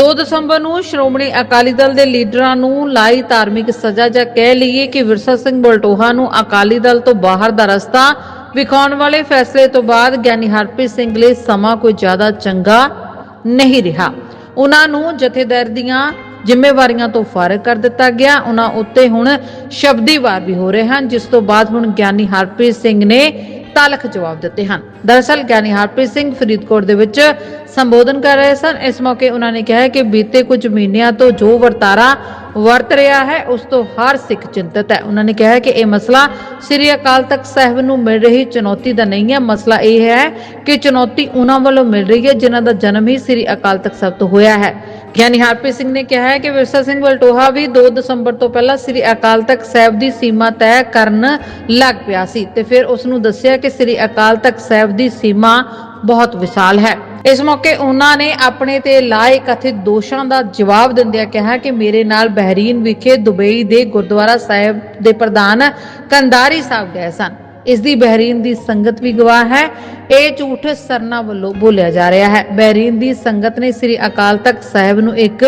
2 ਦਸੰਬਰ ਨੂੰ ਸ਼੍ਰੋਮਣੀ ਅਕਾਲੀ ਦਲ ਦੇ ਲੀਡਰਾਂ ਨੂੰ ਲਾਈ ਧਾਰਮਿਕ ਸਜ਼ਾ ਜਾਂ ਕਹਿ ਲਈਏ ਕਿ ਵਿਰਸਾ ਸਿੰਘ ਬਲਟੋਹਾ ਨੂੰ ਅਕਾਲੀ ਦਲ ਤੋਂ ਬਾਹਰ ਦਾ ਰਸਤਾ ਵਿਖਾਉਣ ਵਾਲੇ ਫੈਸਲੇ ਤੋਂ ਬਾਅਦ ਗਿਆਨੀ ਹਰਪ੍ਰੀਤ ਸਿੰਘ ਲਈ ਸਮਾਂ ਕੋਈ ਜ਼ਿਆਦਾ ਚੰਗਾ ਨਹੀਂ ਰਿਹਾ। ਉਹਨਾਂ ਨੂੰ ਜਥੇਦਾਰ ਦੀਆਂ ਜ਼ਿੰਮੇਵਾਰੀਆਂ ਤੋਂ ਫਾਰਗ ਕਰ ਦਿੱਤਾ ਗਿਆ। ਉਹਨਾਂ ਉੱਤੇ ਹੁਣ ਸ਼ਬਦੀ ਵਾਰ ਵੀ ਹੋ ਰਹੇ ਹਨ, ਜਿਸ ਤੋਂ ਬਾਅਦ ਹੁਣ ਗਿਆਨੀ ਹਰਪ੍ਰੀਤ ਸਿੰਘ ਨੇ ਤਾਲਖ ਜਵਾਬ ਦਿੱਤੇ ਹਨ। ਦਰਅਸਲ ਗਿਆਨੀ ਹਰਪ੍ਰੀਤ ਸਿੰਘ ਫਰੀਦਕੋਟ ਦੇ ਵਿੱਚ ਸੰਬੋਧਨ ਕਰ ਰਹੇ ਸਨ। ਇਸ ਮੌਕੇ ਉਹਨਾਂ ਨੇ ਕਿਹਾ ਕਿ ਬੀਤੇ ਕੁਝ ਮਹੀਨਿਆਂ ਤੋਂ ਜੋ ਵਰਤਾਰਾ ਵਰਤ ਰਿਹਾ ਹੈ, ਉਸ ਤੋਂ ਹਰ ਸਿੱਖ ਚਿੰਤਤ ਹੈ। ਉਹਨਾਂ ਨੇ ਕਿਹਾ ਕਿ ਇਹ ਮਸਲਾ ਸ੍ਰੀ ਅਕਾਲ ਤਖਤ ਸਾਹਿਬ ਨੂੰ ਮਿਲ ਰਹੀ ਚੁਣੌਤੀ ਦਾ ਨਹੀਂ ਹੈ। ਮਸਲਾ ਇਹ ਹੈ ਕਿ ਚੁਣੌਤੀ ਉਹਨਾਂ ਵੱਲੋਂ ਮਿਲ ਰਹੀ ਹੈ, ਜਿਨ੍ਹਾਂ ਦਾ ਜਨਮ ਹੀ ਸ੍ਰੀ ਅਕਾਲ ਤਖਤ ਸਾਹਿਬ ਤੋਂ ਹੋਇਆ ਹੈ। ਗਿਆਨੀ ਹਰਪ੍ਰੀਤ ਸਿੰਘ ਨੇ ਕਿਹਾ ਹੈ ਕਿ ਵਿਰਸਾ ਸਿੰਘ ਵਲਟੋਹਾ ਵੀ 2 ਦਸੰਬਰ ਤੋਂ ਪਹਿਲਾਂ ਸ੍ਰੀ ਅਕਾਲ ਤਖਤ ਸਾਹਿਬ ਦੀ ਸੀਮਾ ਤੈਅ ਕਰਨ ਲੱਗ ਪਿਆ ਸੀ ਤੇ ਫਿਰ ਉਸ ਨੂੰ ਦੱਸਿਆ ਕਿ ਸ੍ਰੀ ਅਕਾਲ ਤਖਤ ਸਾਹਿਬ ਦੀ ਸੀਮਾ ਬਹੁਤ ਵਿਸ਼ਾਲ ਹੈ। ਇਸ ਮੌਕੇ ਉਹਨਾਂ ਨੇ ਆਪਣੇ ਤੇ ਲਾਏ ਕਥਿਤ ਦੋਸ਼ਾਂ ਦਾ ਜਵਾਬ ਦਿੰਦਿਆਂ ਕਿਹਾ ਕਿ ਮੇਰੇ ਨਾਲ ਬਹਿਰੀਨ ਵਿਖੇ ਦੁਬਈ ਦੇ ਗੁਰਦੁਆਰਾ ਸਾਹਿਬ ਦੇ ਪ੍ਰਧਾਨ ਕੰਦਾਰੀ ਸਾਹਿਬ ਗਏ ਸਨ। ਇਸ ਦੀ ਬਹਿਰੀਨ ਦੀ ਸੰਗਤ ਵੀ ਗਵਾਹ ਹੈ। ਇਹ ਝੂਠ ਸਰਨਾ ਵੱਲੋਂ ਬੋਲਿਆ ਜਾ ਰਿਹਾ ਹੈ। ਬਹਿਰੀਨ ਦੀ ਸੰਗਤ ਨੇ ਸ੍ਰੀ ਅਕਾਲ ਤਖਤ ਸਾਹਿਬ ਨੂੰ ਇੱਕ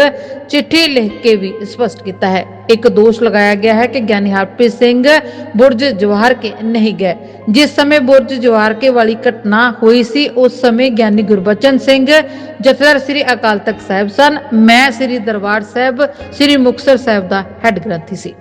ਚਿੱਠੀ ਲਿਖ ਕੇ ਵੀ ਸਪਸ਼ਟ ਕੀਤਾ ਹੈ। ਇੱਕ ਦੋਸ਼ ਲਗਾਇਆ ਗਿਆ ਹੈ ਕਿ ਗਿਆਨੀ ਹਰਪ੍ਰੀਤ ਸਿੰਘ ਬੁਰਜ ਜਵਾਹਰ ਕੇ ਨਹੀਂ ਗਏ। ਜਿਸ ਸਮੇਂ ਬੁਰਜ ਜਵਾਹਰ ਕੇ ਵਾਲੀ ਘਟਨਾ ਹੋਈ ਸੀ, ਉਸ ਸਮੇਂ ਗਿਆਨੀ ਗੁਰਬਚਨ ਸਿੰਘ, ਜਥੇਦਾਰ ਸ੍ਰੀ ਅਕਾਲ ਤਖਤ ਸਾਹਿਬ ਸਨ। ਮੈਂ ਸ੍ਰੀ ਦਰਬਾਰ ਸਾਹਿਬ, ਸ੍ਰੀ ਮੁਕਤਸਰ ਸਾਹਿਬ ਦਾ ਹੈੱਡ ਗ੍ਰੰਥੀ ਸੀ।